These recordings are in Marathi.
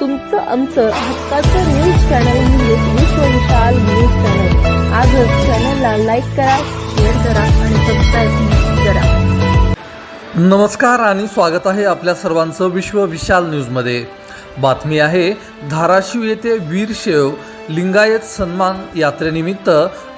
तुमचं आमचं हक्काचं न्यूज चॅनल म्हणजेच विश्व विशाल न्यूज चॅनल आजच चॅनलला लाईक करा शेअर करा आणि सबस्क्राईब करा. नमस्कार आणि स्वागत आहे आपल्या सर्वांचं विश्व विशाल न्यूजमध्ये. बातमी आहे धाराशिव येथे वीरशैव लिंगायत सन्मान यात्रेनिमित्त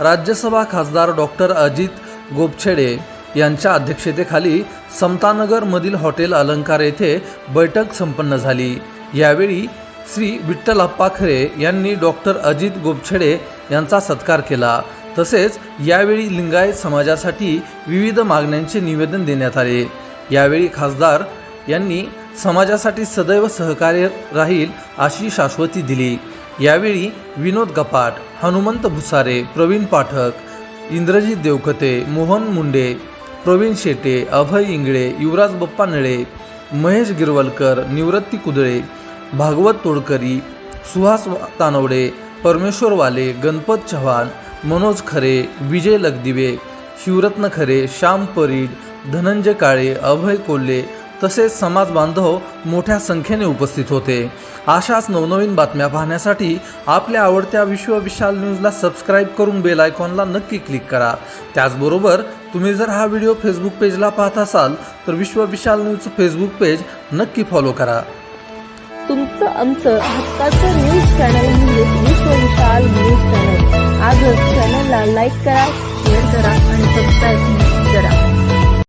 राज्यसभा खासदार डॉक्टर अजित गोपछेडे यांच्या अध्यक्षतेखाली समतानगरमधील हॉटेल अलंकार येथे बैठक संपन्न झाली. यावेळी श्री विठ्ठल अप्पा खरे यांनी डॉक्टर अजित गोपछेडे यांचा सत्कार केला. तसेच यावेळी लिंगायत समाजासाठी विविध मागण्यांचे निवेदन देण्यात आले. यावेळी खासदार यांनी समाजासाठी सदैव सहकार्य राहील अशी शाश्वती दिली. यावेळी विनोद गपाट हनुमंत भुसारे प्रवीण पाठक इंद्रजित देवकते मोहन मुंडे प्रवीण शेटे अभय इंगळे युवराज बप्पा नळे महेश गिरवलकर निवृत्ती कुदळे भागवत तोडकरी सुहास तानवडे परमेश्वर वाले गणपत चव्हाण मनोज खरे विजय लगदिवे शिवरत्न खरे श्याम परीड धनंजय काळे अभय कोल्हे तसेच समाज बांधव मोठ्या संख्येने उपस्थित होते. अशाच नवनवीन बातम्या पाहण्यासाठी आपल्या आवडत्या विश्व विशाल न्यूजला सबस्क्राईब करून बेल आयकॉनला नक्की क्लिक करा. त्याचबरोबर तुम्ही जर हा व्हिडिओ फेसबुक पेजला पाहत असाल तर विश्व विशाल न्यूजचं फेसबुक पेज नक्की फॉलो करा. तुमचं आमचं हक्काचं न्यूज चॅनल म्हणजे विश्वविशाल न्यूज चॅनल आजच चॅनलला लाईक करा शेअर करा आणि सबस्क्राईब करा.